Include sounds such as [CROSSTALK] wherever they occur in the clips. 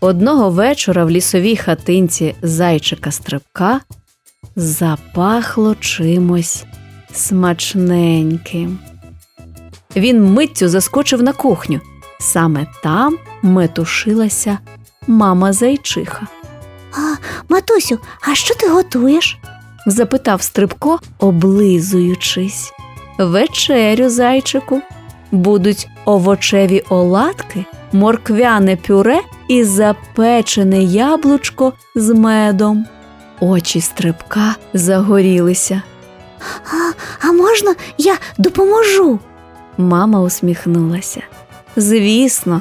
Одного вечора в лісовій хатинці зайчика стрибка запахло чимось смачненьким. Він миттю заскочив на кухню. Саме там метушилася мама зайчиха. А, матусю, а що ти готуєш? запитав Стрибко, облизуючись. Вечерю, зайчику, будуть овочеві оладки, морквяне пюре і запечене яблучко з медом. Очі стрибка загорілися. А, а можна я допоможу? Мама усміхнулася. Звісно,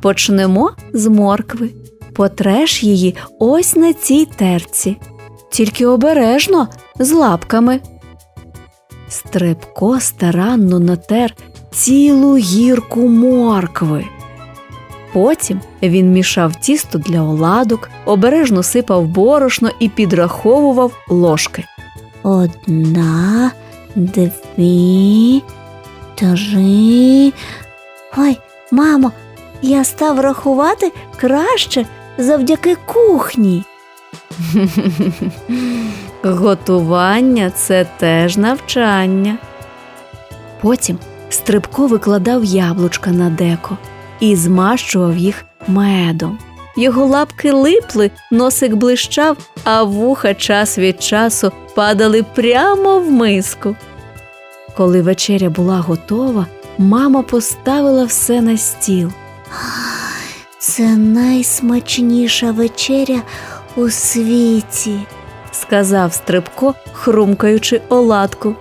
почнемо з моркви. Потреш її ось на цій терці. Тільки обережно з лапками. Стрибко старанно натер цілу гірку моркви. Потім він мішав тісто для оладок, обережно сипав борошно і підраховував ложки. Одна, дві, три. Ой, мамо, я став рахувати краще завдяки кухні. [LAUGHS] Готування це теж навчання. Потім Стрибко викладав яблучка на деко і змащував їх медом. Його лапки липли, носик блищав, а вуха час від часу падали прямо в миску. Коли вечеря була готова, мама поставила все на стіл. Це найсмачніша вечеря у світі. сказав Стрибко, хрумкаючи оладку,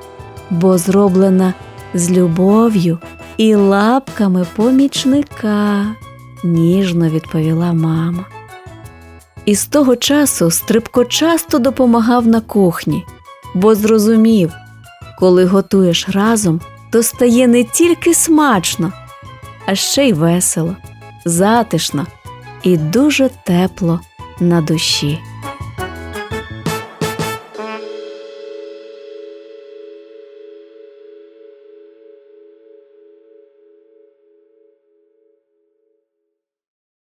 бо зроблена з любов'ю і лапками помічника, ніжно відповіла мама. І з того часу Стрибко часто допомагав на кухні, бо зрозумів, коли готуєш разом, то стає не тільки смачно, а ще й весело, затишно і дуже тепло на душі.